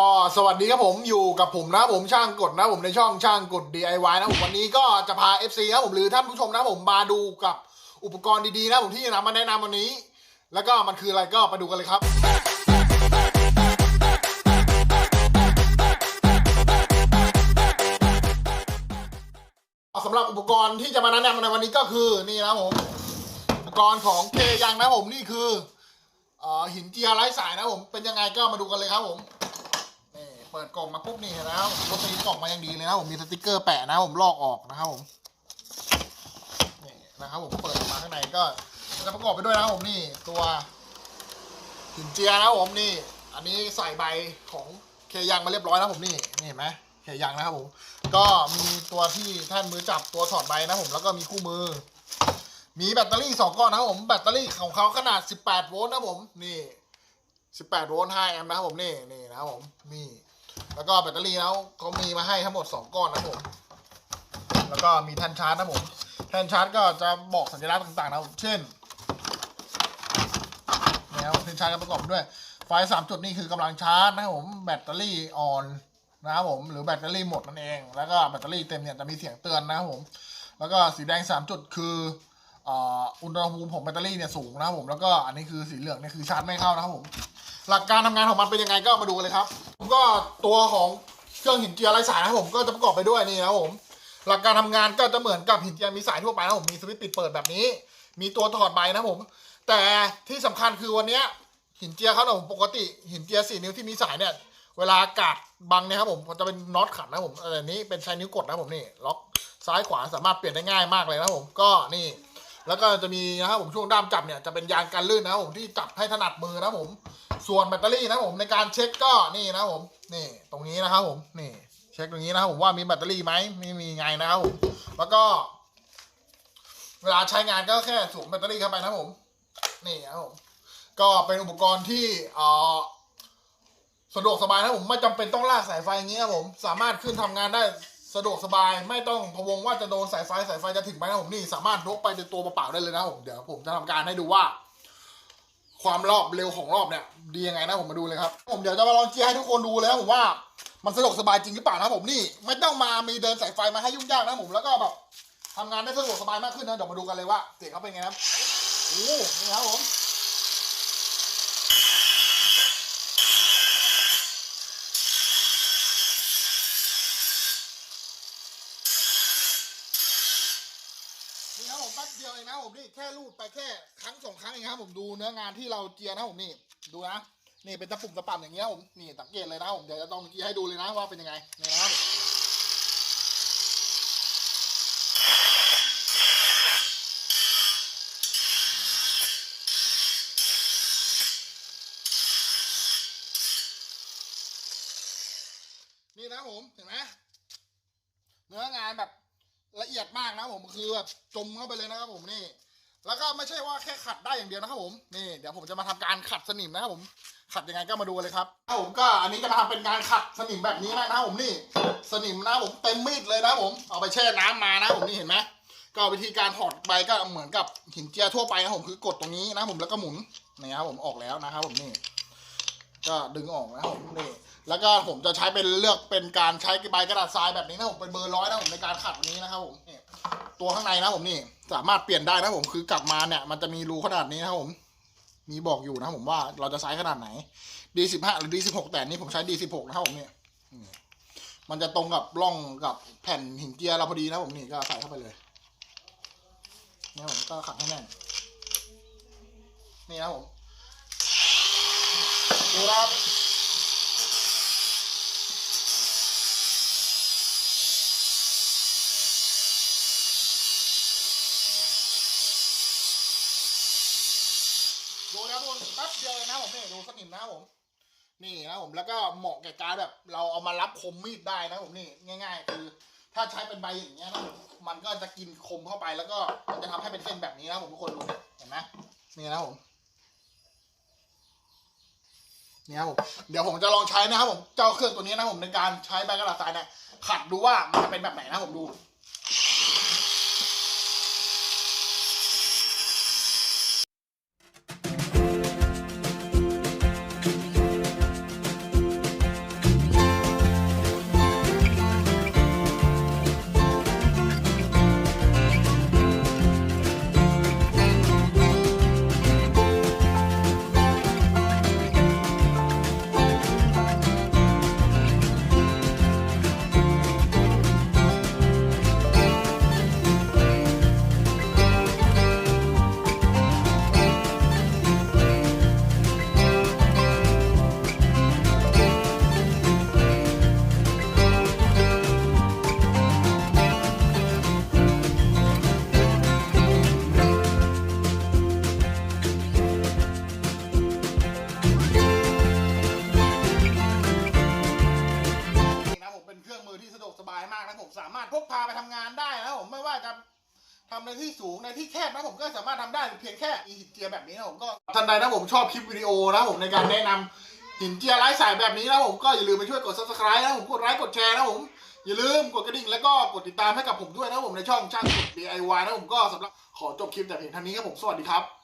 ก็สวัสดีครับผมอยู่กับผมนะผมช่างกดนะผมในช่องช่างกด DIY นะผมวันนี้ก็จะพา FC ครับผมหรือท่านผู้ชมนะผมมาดูกับอุปกรณ์ดีๆนะผมที่จะนำมาแนะนำวันนี้ แล้วก็มันคืออะไรก็ไปดูกันเลยครับ สำหรับอุปกรณ์ที่จะมาแนะนำในวันนี้ก็คือนี่นะผมอุปกรณ์ของเคยังนะผมนี่คืออ่อหินเจียไร้สายนะผมเป็นยังไงก็มาดูกันเลยครับผม เปิดกล่องมาปุ๊บนี่เห็นแล้วรถตีกล่องมาอย่างดีเลยนะผมมีสติกเกอร์แปะนะผมลอกออกนะครับผมนี่นะครับผมเปิดออกมาข้างในก็จะประกอบไปด้วยนะผมนี่ตัวหินเจียนะผมนี่ อันนี้ใส่ใบของเคยังมาเรียบร้อยแล้วผมนี่นี่เห็นไหมเคยังนะครับผมก็มีตัวที่แท่านมือจับตัวถอดใบนะผมแล้วก็มีคู่มือ มีแบตเตอรี่สองก้อนนะครับผมแบตเตอรี่ของเขาขนาด 18 โวลต์นะผมนี่ 18 โวลต์5แอมป์นะครับผมนี่นี่นะครับผมนี่ แล้วก็แบตเตอรี่แล้วเขามีมาให้ทั้งหมด 2 ก้อนนะผม แล้วก็มีแท่นชาร์จนะผม แท่นชาร์จก็จะบอกสัญลักษณ์ต่างๆนะครับผมเช่นนี่ครับแท่นชาร์จก็ประกอบด้วย ไฟสามจุดนี่คือกำลังชาร์จนะครับผมแบตเตอรี่อ่อนนะครับผมหรือแบตเตอรี่หมดนั่นเอง แล้วก็แบตเตอรี่เต็มเนี่ยจะมีเสียงเตือนนะครับผม แล้วก็สีแดงสามจุดคืออุณหภูมิของแบตเตอรี่เนี่ยสูงนะครับผมแล้วก็อันนี้คือสีเหลืองเนี่ยคือชาร์จไม่เข้านะครับผม หลักการทำงานของมันเป็นยังไงก็มาดูกันเลยครับ ก็ตัวของเครื่องหินเจียไร้สายนะครับผมก็จะประกอบไปด้วยนี่นะครับผม หลักการทำงานก็จะเหมือนกับหินเจียมีสายทั่วไปนะผมมีสวิตช์ปิดเปิดแบบนี้ มีตัวถอดใบนะผม แต่ที่สำคัญคือวันนี้หินเจียเขาเนี่ยผมปกติหินเจียสี่นิ้วที่มีสายเนี่ยเวลาอากาศบังเนี่ยครับผมจะเป็นน็อตขันนะผมแต่อันนี้เป็นใช้นิ้วกดนะผมนี่ล็อกซ้ายขวาสามารถเปลี่ยนได้ง่ายมากเลยนะผมก็นี่ แล้วก็จะมีนะครับผมช่วงด้ามจับเนี่ยจะเป็นยางกันลื่นนะครับผมที่จับให้ถนัดมือนะผมส่วนแบตเตอรี่นะผมในการเช็คก็นี่นะผมนี่ตรงนี้นะครับผมนี่เช็คตรงนี้นะครับผมว่ามีแบตเตอรี่ไหมไม่มีไงนะครับผมแล้วก็ เวลาใช้งานก็แค่สวมแบตเตอรี่เข้าไปนะผมนี่นะครับผมก็เป็นอุปกรณ์ที่เอ่อสะดวกสบายนะผมไม่จำเป็นต้องลากสายไฟอย่างนี้ครับผม สามารถขึ้นทำงานได้ สะดวกสบายไม่ต้องพะวงว่าจะโดนสายไฟสายไฟจะถึงไหมนะผมนี่สามารถยกไปในตัวเปล่าๆได้เลยนะผมเดี๋ยวผมจะทำการให้ดูว่า ความรอบเร็วของรอบเนี่ยดียังไงนะผมมาดูเลยครับ ผมเดี๋ยวจะมาลองเจียร์ให้ทุกคนดูเลยนะผมว่ามันสะดวกสบายจริงหรือเปล่านะผมนี่ไม่ต้องมามีเดินสายไฟมาให้ยุ่งยากนะผมแล้วก็แบบทำงานได้สะดวกสบายมากขึ้นนะเดี๋ยวมาดูกันเลยว่าเสียงเขาเป็นไงครับโอ้นี่ครับผม นี่ครับผมแป๊บเดียวเองนะผมนี่แค่รูดไปแค่ครั้งสองครั้งเองครับผมดูเนื้องานที่เราเจียนะผมนี่ดูนะนี่เป็นตะปุ่มตะป่ำอย่างเงี้ยผมนี่สังเกตเลยนะผมเดี๋ยวจะต้องเจียให้ดูเลยนะว่าเป็นยังไงนี่นะครับนี่นะผมเห็นไหมเนื้องานแบบ เอียดมากนะผมคือแบบจมเข้าไปเลยนะครับผมนี่แล้วก็ไม่ใช่ว่าแค่ขัดได้อย่างเดียวนะครับผมนี่เดี๋ยวผมจะมาทำการขัดสนิมนะครับผม ขัดยังไงก็มาดูเลยครับครับผมก็อันนี้จะมาทำเป็นการขัดสนิมแบบนี้นะครับผมนี่ สนิมนะผมเต็มมีดเลยนะผมเอาไปแช่น้ำมานะผมนี่เห็นไหมก็วิธีการถอดใบก็เหมือนกับหินเจียทั่วไปนะผมคือกดตรงนี้นะผมแล้วก็หมุนนี่ครับผมออกแล้วนะครับผมนี่ ก็ดึงออกนะครับผมนี่ แล้วก็ผมจะใช้เป็นเลือกเป็นการใช้ใบกระดาษทรายแบบนี้นะผมเป็นเบอร์ร้อยนะผมในการขัดวันนี้นะครับผมนี่ตัวข้างในนะผมนี่สามารถเปลี่ยนได้นะผมคือกลับมาเนี่ยมันจะมีรูขนาดนี้นะผม มีบอกอยู่นะผมว่าเราจะใช้ขนาดไหน D15 หรือ D16 แต่นี้ผมใช้ D16 นะครับผมเนี่ยมันจะตรงกับร่องกับแผ่นหินเจียเราพอดีนะผมนี่ก็ใส่เข้าไปเลยนี่ผมก็ขัดให้แน่นนี่นะผมดูครับ ดูนะครับทุกคนแป๊บเดียวเองนะผมนี่ดูสนิมนะผม นี่นะผมแล้วก็เหมาะแก่การแบบ เราเอามารับคมมีดได้นะผมนี่ง่าย ๆ คือ ถ้าใช้เป็นใบอย่างเงี้ยนะผมมันก็จะกินคมเข้าไปแล้วก็มันจะทำให้เป็นเส้นแบบนี้นะผมทุกคนดูเห็นไหมนี่นะผมนี่ครับผมเดี๋ยวผมจะลองใช้นะครับผมเจ้าเครื่องตัวนี้นะผมในการใช้ใบกระดาษทรายเนี่ยขัดดูว่ามันจะเป็นแบบไหนนะผมดู ทำในที่สูงในที่แคบนะผมก็สามารถทำได้เพียงแค่มีหินเจียแบบนี้นะผมก็ทันใดนะผมชอบคลิปวิดีโอนะผมในการแนะนำหินเจียไร้สายแบบนี้นะผมก็อย่าลืมไปช่วยกด subscribe นะผมกดไลค์กดแชร์นะผมอย่าลืมกดกระดิ่งแล้วก็กดติดตามให้กับผมด้วยนะผมในช่องช่างกด DIY นะผมก็สำหรับขอจบคลิปแต่เพียงเท่านี้ครับผมสวัสดีครับ